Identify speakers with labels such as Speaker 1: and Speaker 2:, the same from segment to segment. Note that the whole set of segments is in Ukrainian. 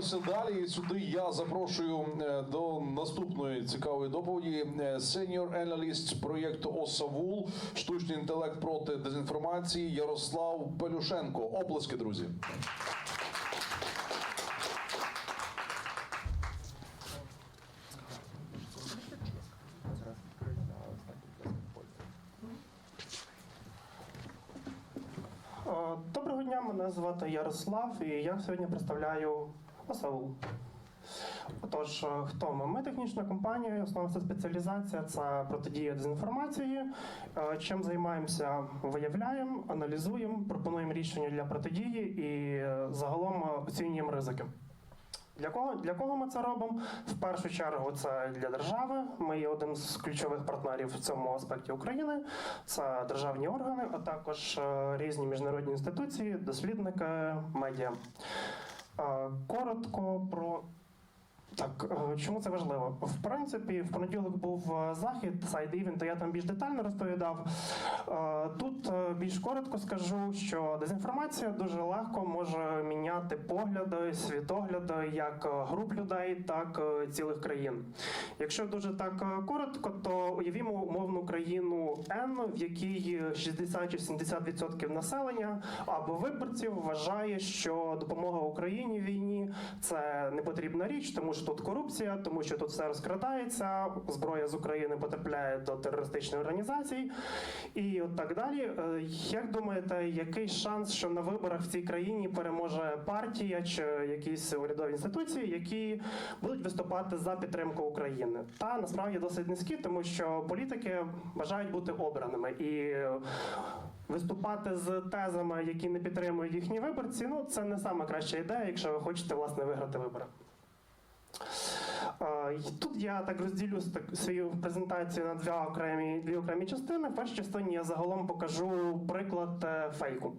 Speaker 1: рухаємося далі. І сюди я запрошую е, до наступної цікавої доповіді. Сеньор аналіст проєкту ОСАВУЛ, штучний інтелект проти дезінформації Ярослав Пелюшенко. Оплески, друзі.
Speaker 2: Е, Доброго дня, мене звати Ярослав, і я сьогодні представляю ОСАУ. Отож, хто ми? Ми технічна компанія, основна спеціалізація це протидія дезінформації. Е, Чим займаємося? Виявляємо, аналізуємо, пропонуємо рішення для протидії і е, загалом е, оцінюємо ризики. Для кого, для кого ми це робимо? В першу чергу це для держави. Ми є один з ключових партнерів в цьому аспекті України. Це державні органи, а також різні міжнародні інституції, дослідники, медіа. Коротко про так, е, чому це важливо? В принципі, в понеділок був е, захід, сайд івент, я там більш детально розповідав. Е, Тут більш коротко скажу, що дезінформація дуже легко може міняти погляди, світогляди як груп людей, так і цілих країн. Якщо дуже так коротко, то уявімо умовну країну N, в якій 60 чи 70% населення або виборців вважає, що допомога Україні в війні це не потрібна річ, тому що тут корупція, тому що тут все розкрадається, зброя з України потрапляє до терористичної організації і от так далі. Е, Як думаєте, який шанс, що на виборах в цій країні переможе партія чи якісь урядові інституції, які будуть виступати за підтримку України? Та насправді досить низькі, тому що політики бажають бути обраними і виступати з тезами, які не підтримують їхні виборці. Ну це не сама краща ідея, якщо ви хочете власне виграти вибори. Тут я так розділю свою презентацію на дві окремі, дві окремі частини. В першій частині я загалом покажу приклад е, фейку.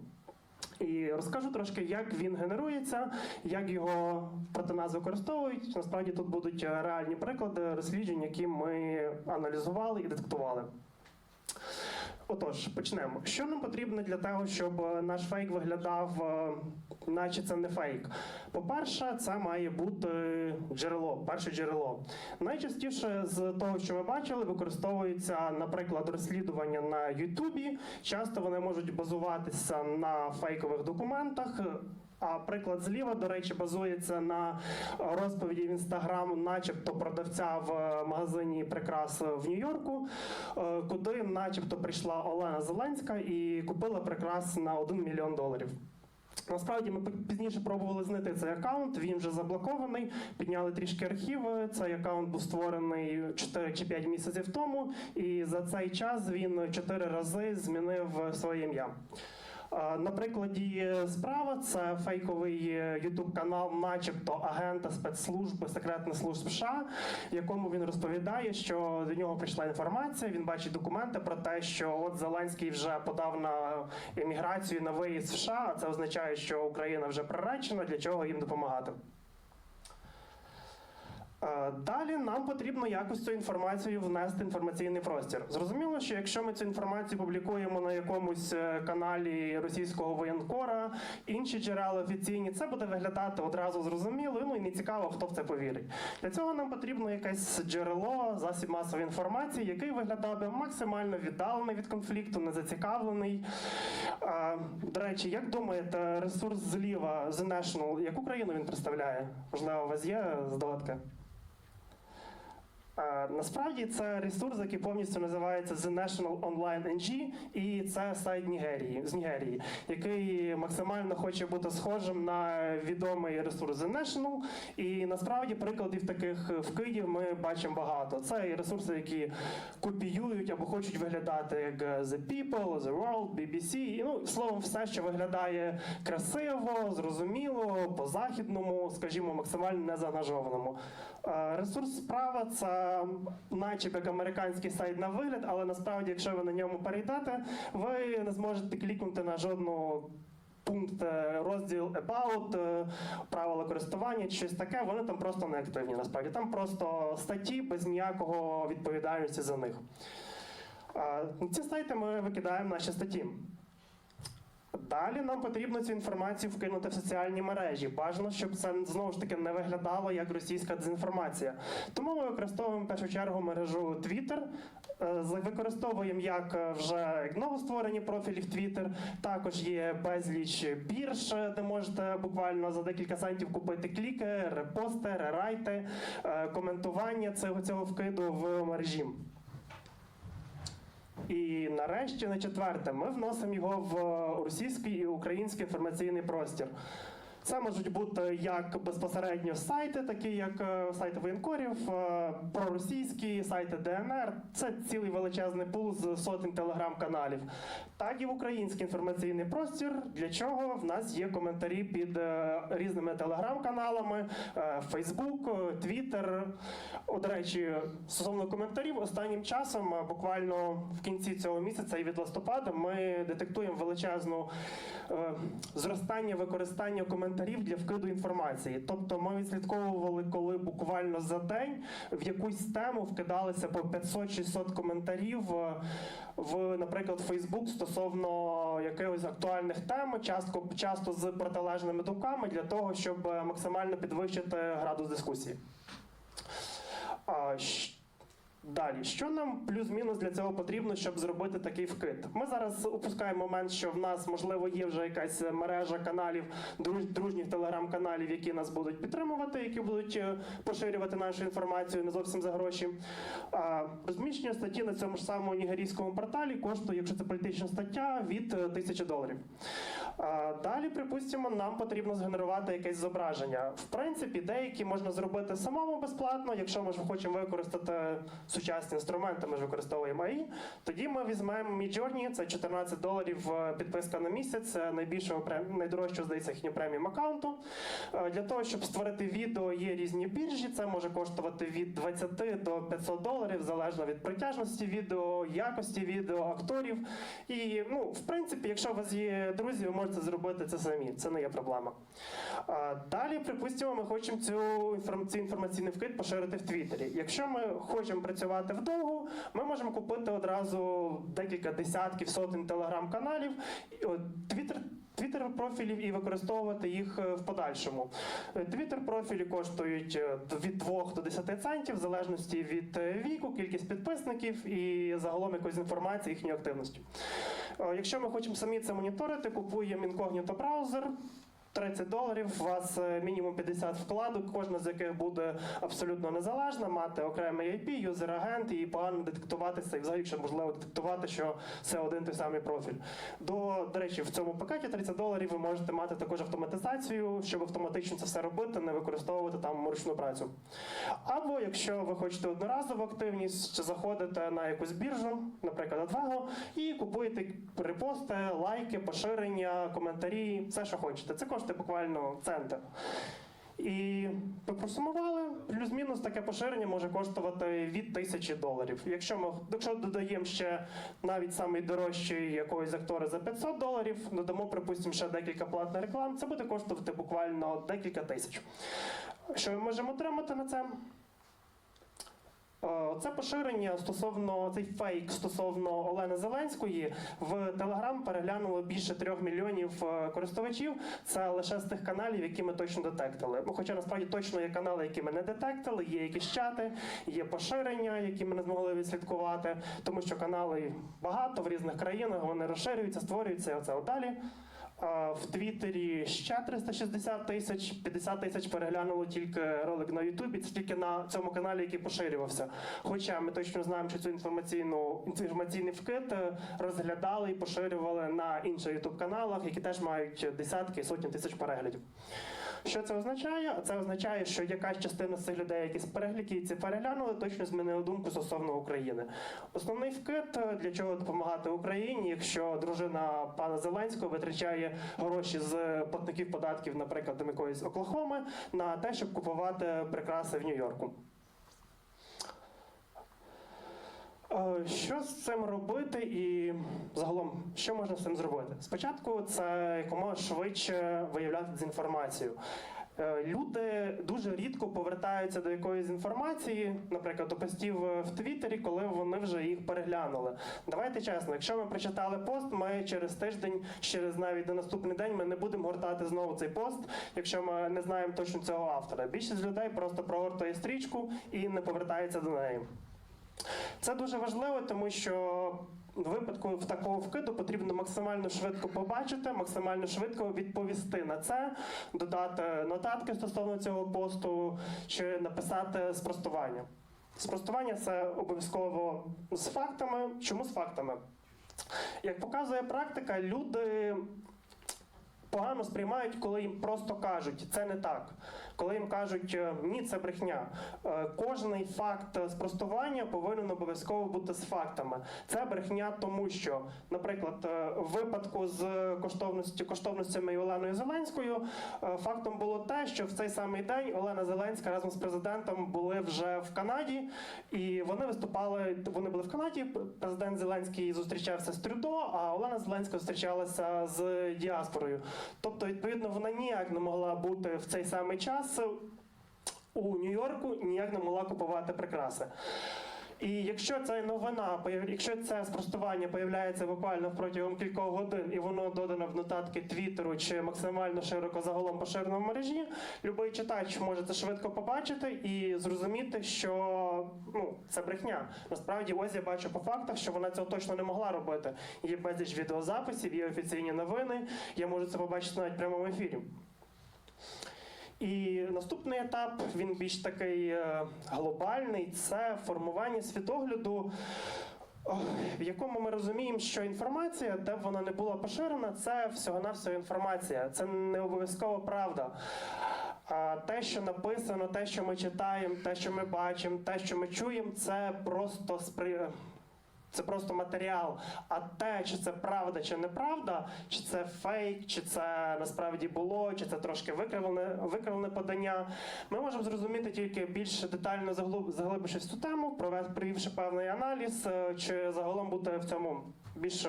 Speaker 2: І розкажу трошки, як він генерується, як його проти нас використовують. Насправді тут будуть е, реальні приклади розсліджень, які ми аналізували і детектували. Отож, почнемо. Що нам потрібно для того, щоб е, наш фейк виглядав, е, наче це не фейк? По-перше, це має бути джерело, перше джерело. Найчастіше з того, що ми бачили, використовується, наприклад, розслідування на Ютубі. Часто вони можуть базуватися на фейкових документах. А приклад зліва, до речі, базується на розповіді в інстаграм, начебто продавця в е, магазині прикрас в Нью-Йорку, е, куди, начебто, прийшла Олена Зеленська і купила прикрас на 1 мільйон доларів. Насправді ми пізніше пробували знайти цей аккаунт, він вже заблокований. Підняли трішки архіви. Цей аккаунт був створений 4 чи 5 місяців тому, і за цей час він 4 рази змінив своє ім'я. Е, На прикладі справа це фейковий ютуб канал, начебто агента спецслужби секретних служб США, якому він розповідає, що до нього прийшла інформація. Він бачить документи про те, що от Зеленський вже подав на еміграцію на виїзд США. А це означає, що Україна вже приречена, для чого їм допомагати. Е, Далі нам потрібно якось цю інформацію внести в інформаційний простір. Зрозуміло, що якщо ми цю інформацію публікуємо на якомусь е, каналі російського воєнкора, інші джерела офіційні, це буде виглядати одразу зрозуміло, ну і не цікаво, хто в це повірить. Для цього нам потрібно якесь джерело, засіб масової інформації, який виглядав би максимально віддалений від конфлікту, не зацікавлений. Е, До речі, як думаєте, ресурс зліва The National, яку країну він представляє? Можливо, у вас є здогадки? Насправді це ресурс, який повністю називається The National Online NG, і це сайт Нігерії з Нігерії, який максимально хоче бути схожим на відомий ресурс The National. І насправді прикладів таких в Києві ми бачимо багато. Це і ресурси, які копіюють або хочуть виглядати як The People, The World, BBC. Ну, словом, все, що виглядає красиво, зрозуміло, по-західному, скажімо, максимально незаангажованому. Ресурс справа це начебто як американський сайт на вигляд, але насправді, якщо ви на ньому перейдете, ви не зможете клікнути на жодну. Пункт е, розділ About, е, правила користування чи щось таке, вони там просто не активні. Насправді там просто статті без ніякого відповідальності за них. Е, ці сайти ми викидаємо наші статті. Далі нам потрібно цю інформацію вкинути в соціальні мережі. Бажано, щоб це знову ж таки не виглядало як російська дезінформація. Тому ми використовуємо в першу чергу мережу Twitter. Е, Використовуємо як е, вже новостворені профілі в Twitter. Також є безліч бірж, е, де можете буквально за декілька центів купити кліки, репости, рерайти, коментування цього, цього вкиду в мережі. І нарешті, на четверте, ми вносимо його в е, російський і український інформаційний простір. Це можуть бути як безпосередньо сайти, такі як е, сайти воєнкорів, е, проросійські сайти ДНР. Це цілий величезний пул з сотень телеграм-каналів. Так і в український інформаційний простір, для чого в нас є коментарі під е, різними телеграм-каналами, Фейсбук, Твіттер. До речі, стосовно коментарів, останнім часом, буквально в кінці цього місяця і від листопада, ми детектуємо величезну зростання використання коментарів для вкиду інформації. Тобто ми відслідковували, коли буквально за день в якусь тему вкидалися по 500-600 коментарів е, в, наприклад, Facebook стосовно якихось актуальних тем, часто, часто з протилежними думками для того, щоб е, максимально підвищити градус дискусії. Далі, що нам плюс-мінус для цього потрібно, щоб зробити такий вкид? Ми зараз упускаємо момент, що в нас можливо є вже якась мережа каналів, друж, дружніх телеграм-каналів, які нас будуть підтримувати, які будуть е, поширювати нашу інформацію не зовсім за гроші. Розміщення статті на цьому ж самому нігерійському порталі коштує, якщо це політична стаття, від е, тисячі доларів. Далі, припустимо, нам потрібно згенерувати якесь зображення. В принципі, деякі можна зробити самому безплатно. Якщо ми ж хочемо використати сучасні інструменти, ми ж використовуємо AI, тоді ми візьмемо Midjourney, це 14 доларів е, підписка на місяць, найбільшого найдорожчого, здається, їхнього преміум аккаунту. Е, Для того, щоб створити відео, є різні біржі. Це може коштувати від 20 до 500 доларів, залежно від притяжності відео, якості відео, акторів. І, ну, в принципі, якщо у вас є друзі, ви можете зробити це самі. Це не є проблема. Далі, припустимо, ми хочемо цю інформ- інформаційний вкид поширити в Твіттері. Якщо ми хочемо працювати вдовго, ми можемо купити одразу декілька десятків, сотень телеграм-каналів. Твіттер Твіттер профілів і використовувати їх е, в подальшому. Твіттер профілі коштують е, від 2 до 10 центів, в залежності від е, віку, кількість підписників і загалом якоїсь інформації їхньої активності. Е, Якщо ми хочемо самі це моніторити, купуємо інкогніто браузер. 30 доларів, у вас е, мінімум 50 вкладок, кожна з яких буде абсолютно незалежна, мати окремий IP, юзер-агент і погано детектуватися, і взагалі, якщо можливо детектувати, що це один той самий профіль. До, до речі, в цьому пакеті 30 доларів ви можете мати також автоматизацію, щоб автоматично це все робити, не використовувати там ручну працю. Або якщо ви хочете одноразову активність, чи заходите на якусь біржу, наприклад, Advego, і купуєте репости, лайки, поширення, коментарі, все, що хочете. Це коштує буквально центр. І ми просумували, плюс-мінус таке поширення може коштувати від тисячі доларів. Якщо ми якщо додаємо ще навіть самий дорожчий якогось актора за 500 доларів, додамо, припустимо, ще декілька платних реклам, це буде коштувати буквально декілька тисяч. Що ми можемо отримати на це? Е, Це поширення стосовно цей фейк стосовно Олени Зеленської в Телеграм переглянуло більше трьох мільйонів е, користувачів. Це лише з тих каналів, які ми точно детектили. Ну, хоча насправді точно є канали, які ми не детектили, є якісь чати, є поширення, які ми не змогли відслідкувати, тому що канали багато в різних країнах, вони розширюються, створюються і оце далі. В Твіттері ще 360 тисяч, 50 тисяч переглянуло тільки ролик на Ютубі, це тільки на цьому каналі, який поширювався. Хоча ми точно знаємо, що цю інформаційну інформаційний вкид е, розглядали і поширювали на інших ютуб каналах, які теж мають десятки і сотні тисяч переглядів. Що це означає? Це означає, що якась частина цих людей, які ці переглянули, точно змінили думку стосовно України. Основний вкид е, для чого допомагати Україні, якщо дружина пана Зеленського витрачає гроші з платників податків, наприклад, там якоїсь Оклахоми, на те, щоб купувати прикраси в Нью-Йорку. Е, Що з цим робити і загалом, що можна з цим зробити? Спочатку це якомога швидше виявляти дезінформацію. Е, Люди дуже рідко повертаються до якоїсь інформації, наприклад, до постів е, в Твіттері, коли вони вже їх переглянули. Давайте чесно, якщо ми прочитали пост, ми через тиждень, через навіть на наступний день, ми не будемо гортати знову цей пост, якщо ми не знаємо точно цього автора. Більшість людей просто прогортує стрічку і не повертається до неї. Це дуже важливо, тому що випадку в такого вкиду потрібно максимально швидко побачити, максимально швидко відповісти на це, додати нотатки стосовно цього посту чи написати спростування. Спростування це обов'язково з фактами. Чому з фактами? Як показує практика, люди погано сприймають, коли їм просто кажуть, це не так. Коли їм кажуть е, ні, це брехня. Е, Кожний факт спростування повинен обов'язково бути з фактами. Це брехня, тому що, наприклад, е, в випадку з коштовності коштовностями Оленою Зеленською, фактом було те, що в цей самий день Олена Зеленська разом з президентом були вже в Канаді, і вони виступали. Вони були в Канаді. Президент Зеленський зустрічався з Трюдо, а Олена Зеленська зустрічалася з діаспорою. Тобто, відповідно, вона ніяк не могла бути в цей самий час у Нью-Йорку, ніяк не могла купувати прикраси. І якщо ця новина, якщо це спростування появляється буквально протягом кількох годин, і воно додано в нотатки Твіттеру чи максимально широко загалом поширено в мережі, будь-який читач може це швидко побачити і зрозуміти, що ну, це брехня. Насправді, ось я бачу по фактах, що вона цього точно не могла робити. Є безліч відеозаписів, є офіційні новини. Я можу це побачити навіть в прямому ефірі. І наступний етап він більш такий е, глобальний це формування світогляду, в якому ми розуміємо, що інформація, де б вона не була поширена, це всього-навсього інформація. Це не обов'язково правда. Те, що написано, те, що ми читаємо, те, що ми бачимо, те, що ми чуємо, це просто спри... Це просто матеріал. А те, чи це правда, чи неправда, чи це фейк, чи це насправді було, чи це трошки викривлене, викривлене подання, ми можемо зрозуміти тільки більш детально заглиб- заглибившись цю тему, провівши певний аналіз, е, чи загалом бути в цьому більш,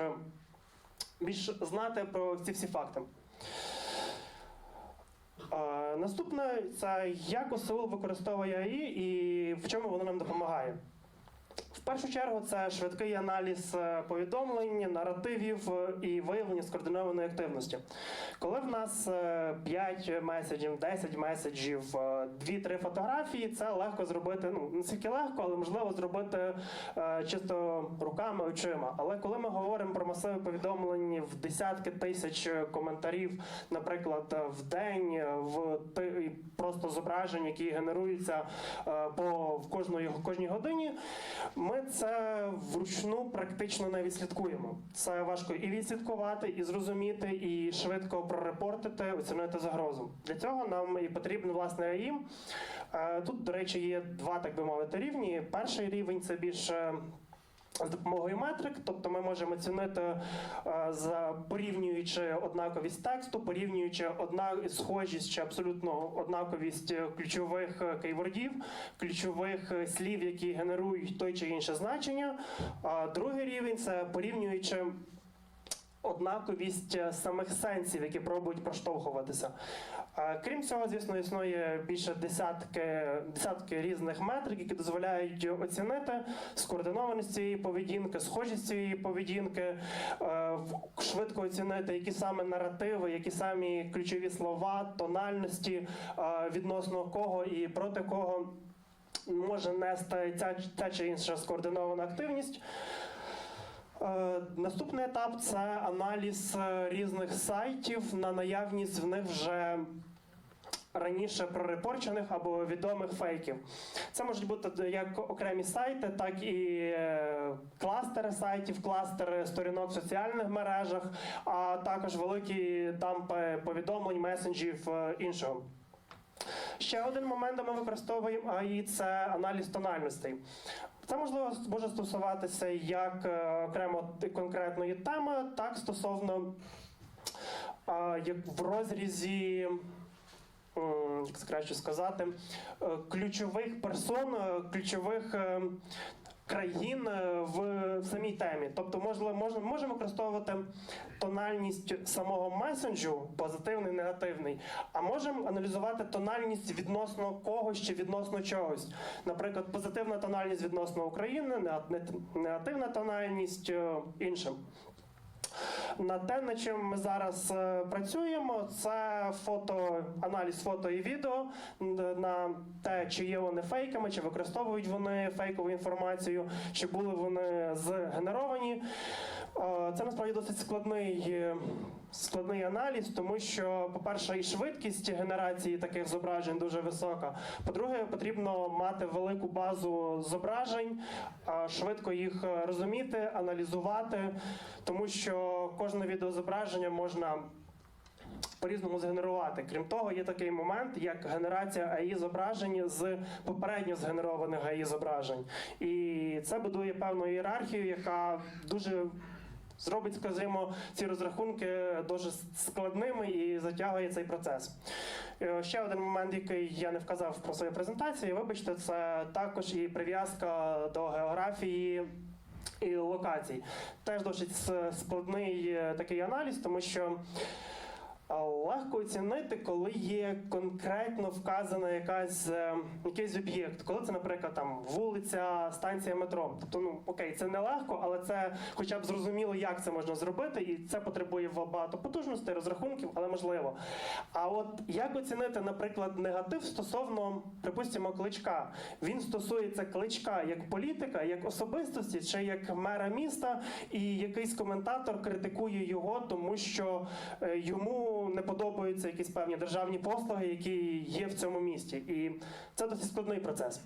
Speaker 2: більш знати про ці всі факти. Наступне це як ОСУ використовує АІ і в чому воно нам допомагає. В першу чергу це швидкий аналіз е, повідомлень, наративів е, і виявлення скоординованої активності. Коли в нас 5 меседжів, 10 меседжів, 2-3 фотографії, це легко зробити. Ну не стільки легко, але можливо зробити е, чисто руками, очима. Але коли ми говоримо про масиви повідомлень в десятки тисяч коментарів, наприклад, в день, е, в просто зображень, які генеруються е, по в кожної кожній годині, ми це вручну практично не відслідкуємо. Це важко і відслідкувати, і зрозуміти, і швидко прорепортити, оцінити загрозу. Для цього нам і потрібен власне АІ. Е, Тут, до речі, є два, так би мовити, рівні. Перший рівень це більше. З допомогою метрик, тобто ми можемо оцінити е, за порівнюючи однаковість тексту, порівнюючи одна схожість чи абсолютно однаковість е, ключових е, кейвордів, ключових слів, які генерують той чи інше значення. А другий рівень це порівнюючи однаковість самих сенсів, які пробують проштовхуватися. Крім цього, звісно, існує більше десятки, десятки різних метрик, які дозволяють оцінити скоординованість цієї поведінки, схожість цієї поведінки, е, швидко оцінити, які саме наративи, які самі ключові слова, тональності, е, відносно кого і проти кого може нести ця, ця чи інша скоординована активність. Е, Наступний етап це аналіз е, різних сайтів на наявність в них вже раніше прорепорчених або відомих фейків. Це можуть бути як окремі сайти, так і е, кластери сайтів, кластери сторінок в соціальних мережах, а також великі дампи повідомлень, месенджів іншого. Ще один момент, де ми використовуємо АІ, це аналіз тональностей. Це можливо може стосуватися як е, окремо конкретної теми, так стосовно як в розрізі. Як це краще сказати, е, ключових персон, е, ключових країн е, в, самій темі. Тобто, можливо, можна, можемо використовувати тональність самого месенджу, позитивний, негативний, а можемо аналізувати тональність відносно когось чи відносно чогось. Наприклад, позитивна тональність відносно України, негативна тональність е, іншим. На те, над чим ми зараз е, працюємо, це фото, аналіз фото і відео на те, чи є вони фейками, чи використовують вони фейкову інформацію, чи були вони згенеровані. Е, Це насправді досить складний, е, складний аналіз, тому що, по-перше, і швидкість генерації таких зображень дуже висока. По-друге, потрібно мати велику базу зображень, швидко їх е, розуміти, аналізувати, тому що кожне відеозображення можна по-різному згенерувати. Крім того, є такий момент, як генерація АІ зображень з попередньо згенерованих АІ зображень. І це будує певну ієрархію, яка дуже зробить, скажімо, ці розрахунки дуже складними і затягує цей процес. Е, Ще один момент, який я не вказав про свою презентації, вибачте, це також і прив'язка до географії і локацій. Теж досить складний е, такий аналіз, тому що легко оцінити, коли є конкретно вказана якась е, якийсь об'єкт, коли це, наприклад, там вулиця, станція метро. Тобто, ну окей, це не легко, але це хоча б зрозуміло, як це можна зробити, і це потребує багато потужностей, розрахунків, але можливо. А от як оцінити, наприклад, негатив стосовно, припустимо, кличка? Він стосується кличка як політика, як особистості, чи як мера міста, і якийсь коментатор критикує його, тому що е, не подобаються якісь певні державні послуги, які є в цьому місті. І це досить складний процес.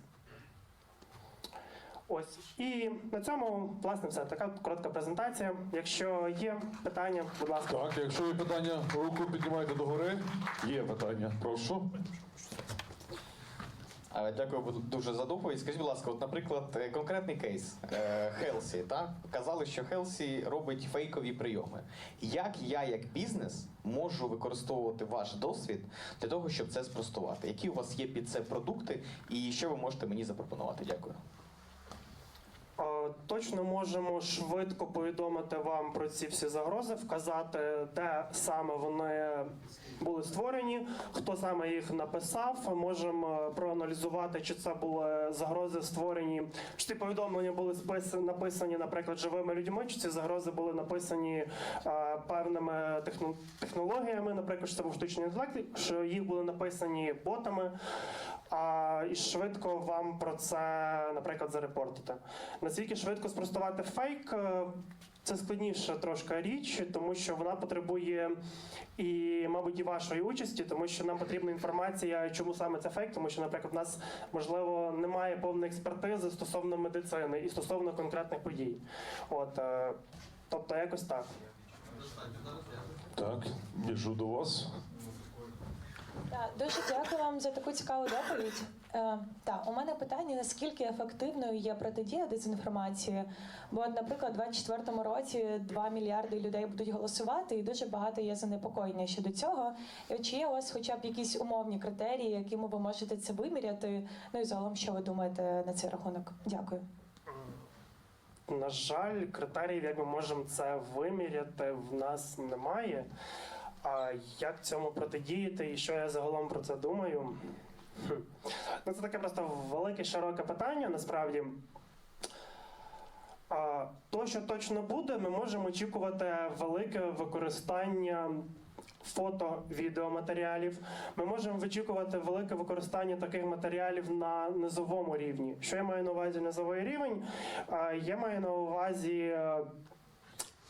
Speaker 2: Ось і на цьому власне все. Така коротка презентація. Якщо є питання, будь ласка.
Speaker 1: Так, якщо є питання, руку піднімайте догори. Є питання, прошу.
Speaker 3: Дякую дуже за доповідь. Скажіть, будь ласка, от, наприклад, е, конкретний кейс е, Хелсі. Так? Казали, що Хелсі робить фейкові прийоми. Як я, як бізнес, можу використовувати ваш досвід для того, щоб це спростувати? Які у вас є під це продукти, і що ви можете мені запропонувати? Дякую.
Speaker 2: Точно можемо швидко повідомити вам про ці всі загрози, вказати, де саме вони були створені, хто саме їх написав. Можемо проаналізувати, чи це були загрози створені, чи ці повідомлення були написані, наприклад, живими людьми, чи ці загрози були написані е, певними техно- технологіями, наприклад, це був штучний інтелект, що їх були написані ботами. А і швидко вам про це, наприклад, зарепортити. Наскільки швидко спростувати фейк, е, це складніша трошки річ, тому що вона потребує і, мабуть, і вашої участі, тому що нам потрібна інформація, чому саме це фейк, тому що, наприклад, в нас можливо немає повної експертизи стосовно медицини і стосовно конкретних подій. От, е, тобто, якось так.
Speaker 1: Так, біжу до вас.
Speaker 4: Так, дуже дякую вам за таку цікаву доповідь. Е, так, у мене питання: наскільки ефективною є протидія дезінформації? Бо, наприклад, у 2024 році 2 мільярди людей будуть голосувати, і дуже багато є занепокоєння щодо цього. І чи є у вас хоча б якісь умовні критерії, якими ви можете це виміряти? Ну і загалом, що ви думаєте на цей рахунок? Дякую.
Speaker 2: На жаль, критеріїв, як ми можемо це виміряти, в нас немає. А як цьому протидіяти і що я загалом про це думаю? Ну, це таке просто велике широке питання насправді. А, то, що точно буде, ми можемо очікувати велике використання фото, відеоматеріалів. Ми можемо вичікувати велике використання таких матеріалів на низовому рівні. Що я маю на увазі низовий рівень? А, Я маю на увазі.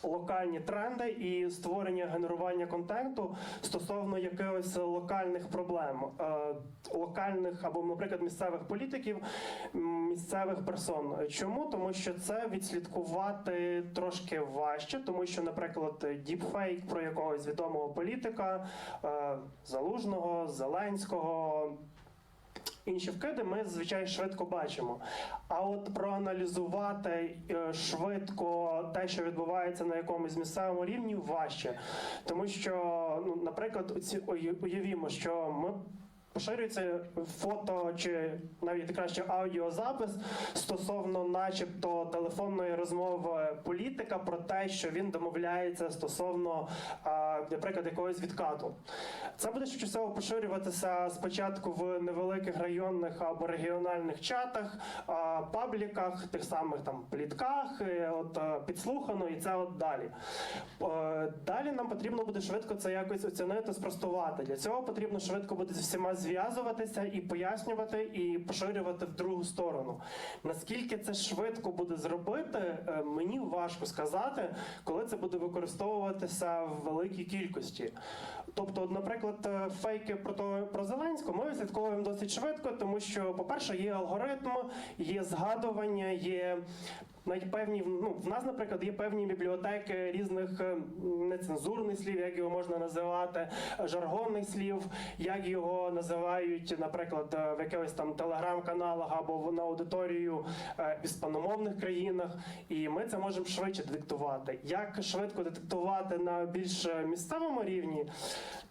Speaker 2: Локальні тренди і створення генерування контенту стосовно якихось локальних проблем, е, локальних або, наприклад, місцевих політиків, місцевих персон. Чому? Тому що це відслідкувати трошки важче, тому що, наприклад, діпфейк про якогось відомого політика, е, залужного, Зеленського. Інші вкиди ми звичайно швидко бачимо. А от проаналізувати е, швидко те, що відбувається на якомусь місцевому рівні, важче. Тому що, ну, наприклад, уявімо, що ми поширюється фото чи навіть краще аудіозапис стосовно, начебто, телефонної розмови політика про те, що він домовляється стосовно, наприклад, якогось відкату. Це буде всього поширюватися спочатку в невеликих районних або регіональних чатах, пабліках, тих самих там плітках, е, от е, підслухано, і це от далі. Е, Далі нам потрібно буде швидко це якось оцінити, спростувати. Для цього потрібно швидко буде з всіма зв'язуватися і пояснювати, і поширювати в другу сторону. Наскільки це швидко буде зробити, е, мені важко сказати, коли це буде використовуватися в великій кількості. Тобто, наприклад, е, фейки про то про Зеленського ми відслідковуємо досить швидко, тому що, по-перше, є алгоритм, є згадування, є. Навіть певні, ну, в нас, наприклад, є певні бібліотеки різних е, нецензурних слів, як його можна називати, жаргонних слів, як його називають, наприклад, е, в якихось там телеграм-каналах або на аудиторію е, іспаномовних країнах. І ми це можемо швидше детектувати. Як швидко детектувати на більш місцевому рівні,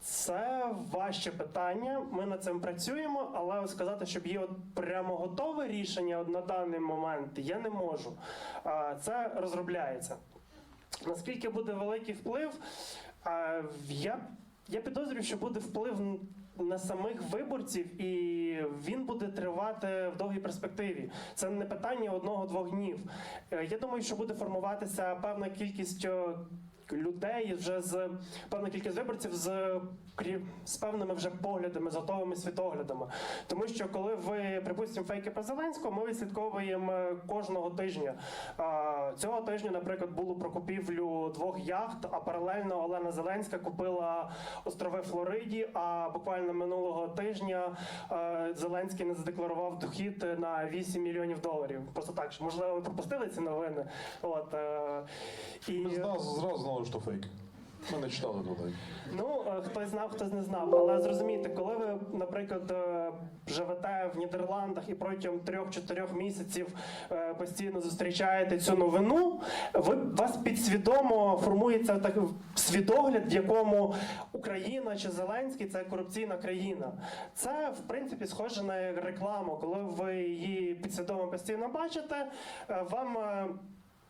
Speaker 2: це важче питання. Ми над цим працюємо, але сказати, щоб є от прямо готове рішення на даний момент, я не можу. Це розробляється. Наскільки буде великий вплив, я, я підозрюю, що буде вплив на самих виборців, і він буде тривати в довгій перспективі. Це не питання одного-двох днів. Е, Я думаю, що буде формуватися певна кількість. Людей вже з певна кількість виборців з з певними вже поглядами, з готовими світоглядами. Тому що коли ви припустимо фейки про Зеленського, ми відслідковуємо е, кожного тижня. Цього тижня, наприклад, було про купівлю двох яхт, а паралельно Олена Зеленська купила острови Флориді. А буквально минулого тижня е, Зеленський не задекларував дохід на 8 мільйонів доларів. Просто так, що можливо ви пропустили ці новини. От е, і
Speaker 1: зразу, зразу знали, що фейк. Ми не читали туди.
Speaker 2: Ну, е, хтось знав, хтось не знав. Але зрозумійте, коли ви, наприклад, е, живете в Нідерландах і протягом трьох-чотирьох місяців е, постійно зустрічаєте цю новину, ви вас підсвідомо формується так свідогляд, в якому Україна чи Зеленський це корупційна країна. Це в принципі схоже на рекламу. Коли ви її підсвідомо постійно бачите, вам.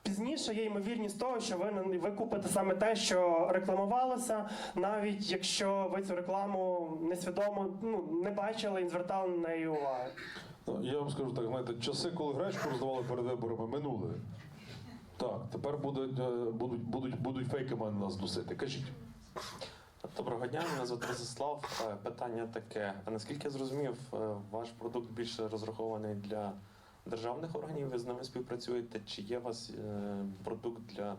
Speaker 2: Пізніше є ймовірність того, що ви, не- ви купите саме те, що рекламувалося, навіть якщо ви цю рекламу несвідомо ну, не бачили і не звертали на неї уваги.
Speaker 1: Ну, Я вам скажу так, знаєте, часи, коли гречку роздавали перед виборами, минули. Так, тепер будуть, е, будуть, будуть, будуть фейками на нас досити. Кажіть.
Speaker 5: Доброго дня, мене звати Ростислав. Е, Питання таке: наскільки я зрозумів, е, ваш продукт більше розрахований для державних органів, ви з ними співпрацюєте? Чи є у вас е, продукт для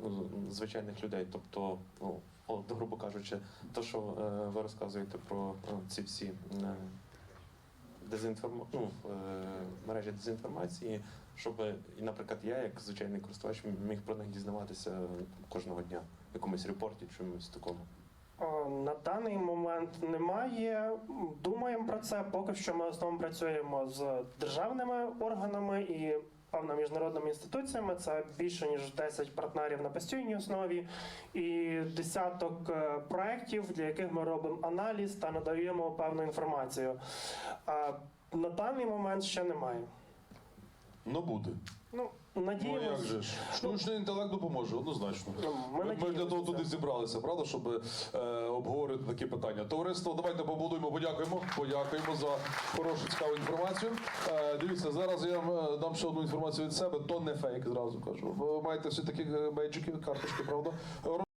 Speaker 5: ну, звичайних людей? Тобто, ну, от, грубо кажучи, то, що е, ви розказуєте про е, ці всі е, дезінформ... ну, е, мережі дезінформації, щоб, і, наприклад, я, як звичайний користувач, міг про них дізнаватися кожного дня в якомусь репорті, чомусь такому.
Speaker 2: На даний момент немає. Думаємо про це. Поки що ми в основному працюємо з державними органами і певними міжнародними інституціями. Це більше ніж 10 партнерів на постійній основі і десяток е, проєктів, для яких ми робимо аналіз та надаємо певну інформацію. На даний момент ще немає.
Speaker 1: Ну буде.
Speaker 2: Ну,
Speaker 1: Ну
Speaker 2: надіємося.
Speaker 1: же ж? Штучний інтелект допоможе, однозначно.
Speaker 2: Ну, ми
Speaker 1: Ми, ми
Speaker 2: надіємося
Speaker 1: для того туди зібралися, правда, щоб е, обговорити такі питання. Товариство, давайте побудуємо, подякуємо. Подякуємо за хорошу цікаву інформацію. Е, дивіться, зараз я вам е, дам ще одну інформацію від себе. То не фейк, зразу кажу. Ви маєте всі такі е, бейджики, карточки, правда?